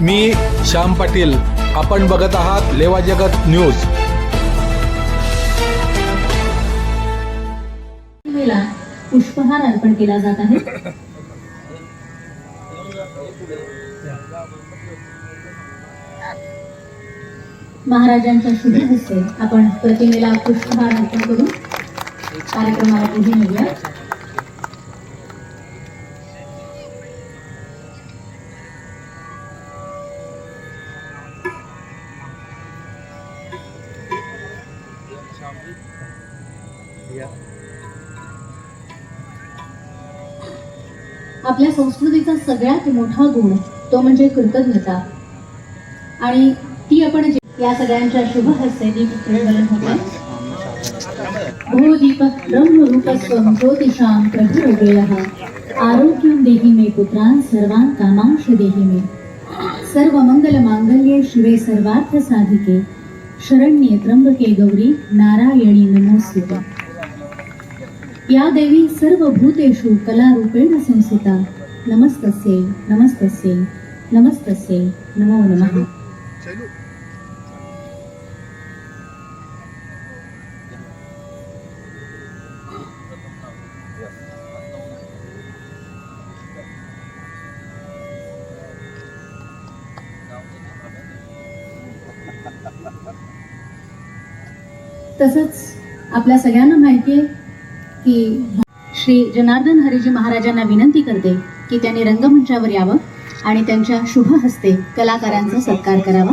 मी श्याम पाटील. आपण बघत आहात लेवा जगत न्यूज. पुष्पहार अर्पण केला जात आहे. महाराजांच्या शुभ हस्ते आपण प्रतिमेला पुष्पहार अर्पण करू कार्यक्रमाला पुढे निघूया आपल्या संस्कृतीचा सगळ्यात मोठा गुण तो म्हणजे कृतज्ञता. आणि ती आपण या सगळ्यांच्या शुभ हस्ते दीप प्रज्वलन होते. भो दीप ब्रह्मरूप स्वं ज्योतिषां प्रभुरगेयः आरोग्यं देहि मे पुत्रान् सर्वान् कामांश देहि मे. सर्वमङ्गलमाङ्गल्ये शिवे सर्वार्थ साधिके शरण्ये त्र्यंबके गौरी नारायणी नमोस्तुते या देवी सर्वभूतेषु कलारूपेण संस्थिता। नमस्तस्यै नमस्तस्यै नमस्तस्यै नमो नमः। तसंच आपल्या सगळ्यांना माहिती आहे की श्री जनार्दन हरिजी महाराजांना विनंती करते की त्यांनी रंगमंचावर यावं आणि त्यांच्या शुभ हस्ते कलाकारांचा सत्कार करावा.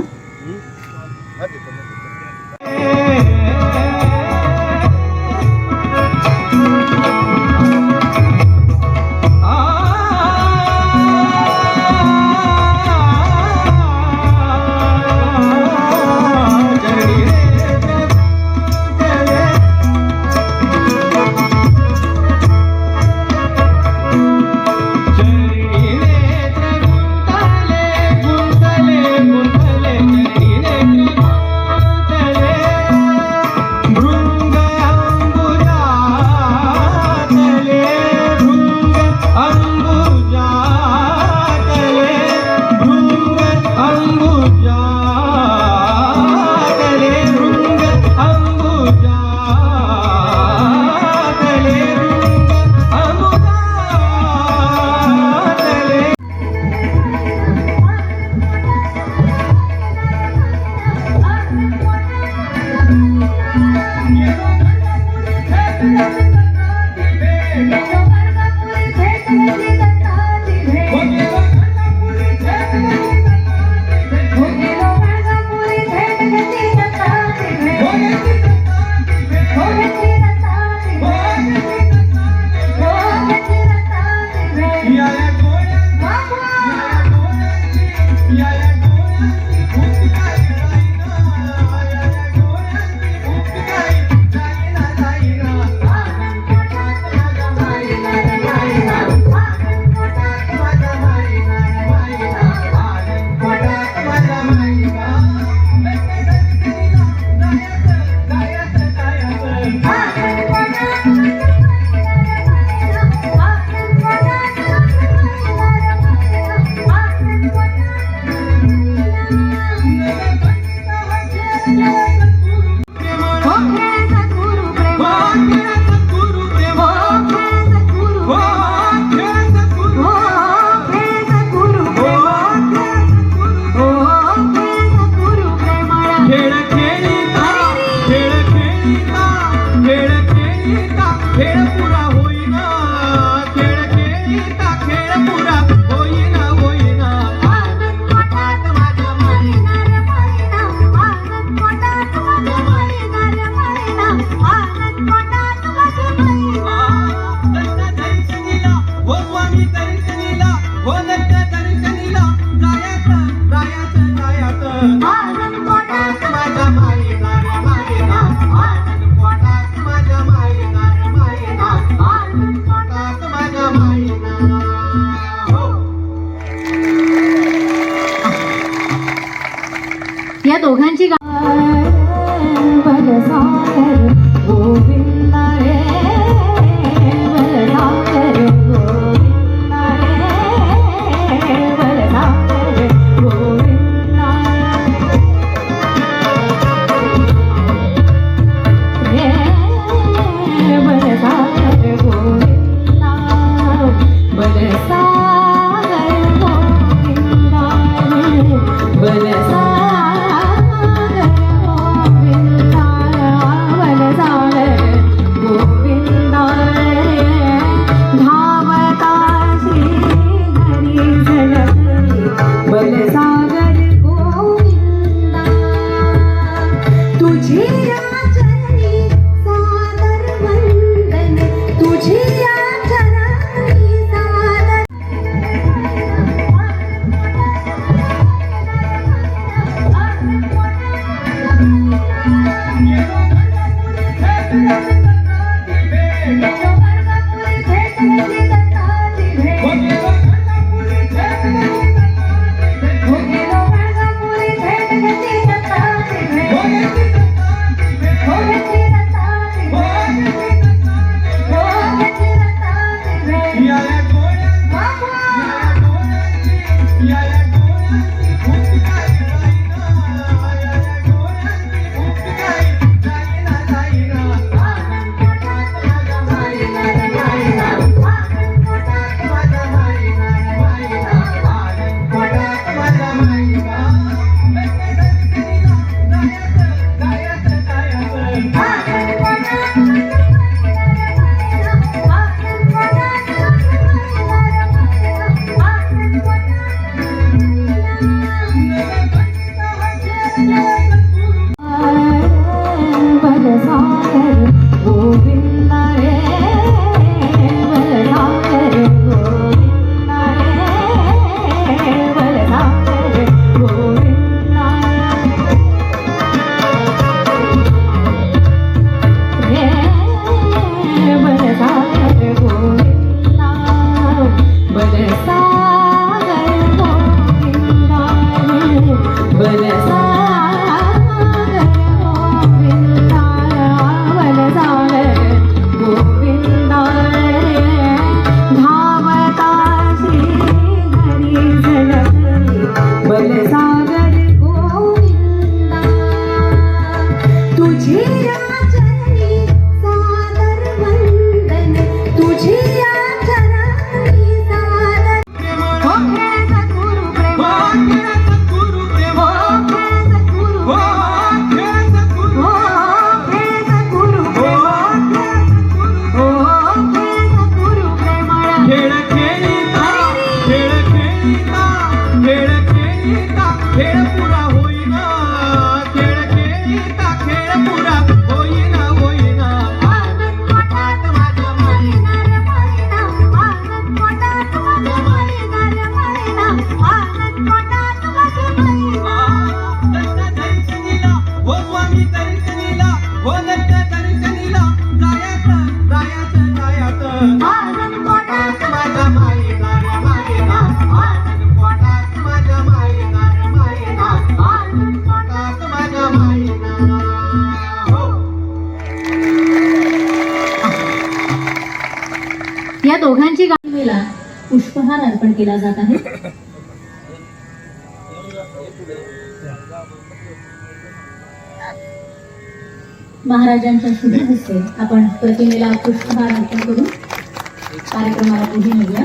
या दोघांची गाणी पुष्पहार अर्पण केला जात आहे. महाराजांच्या शुभ हस्ते आपण प्रतिमेला पुष्पहार अर्पण करून कार्यक्रमाला पुढे निघूया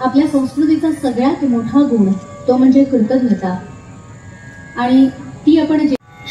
आपल्या संस्कृतीचा सगळ्यात मोठा गुण तो म्हणजे कृतज्ञता. आणि ती आपण जे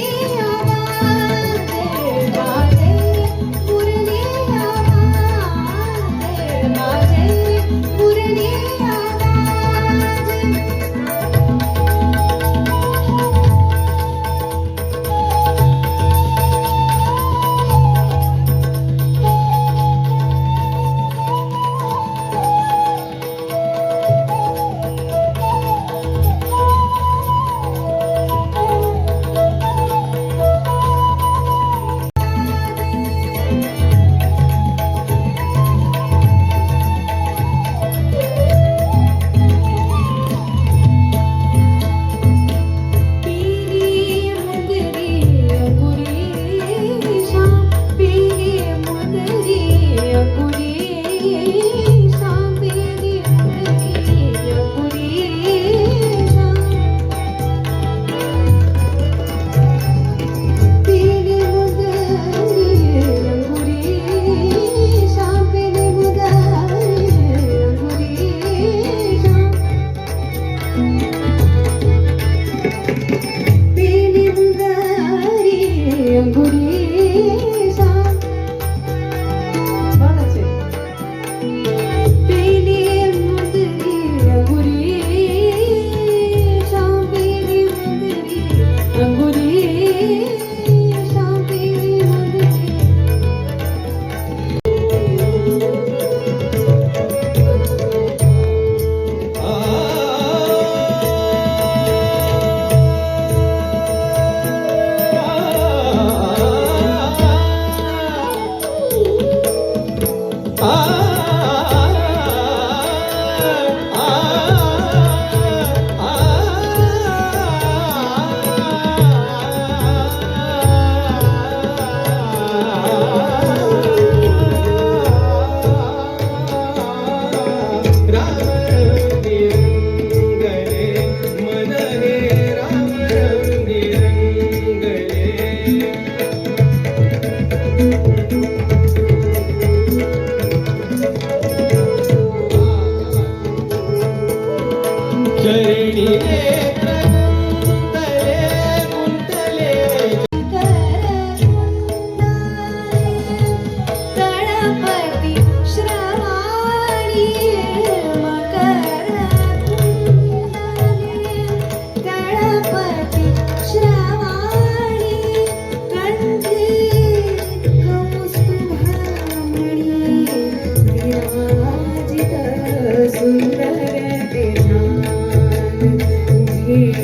Maria. Amen.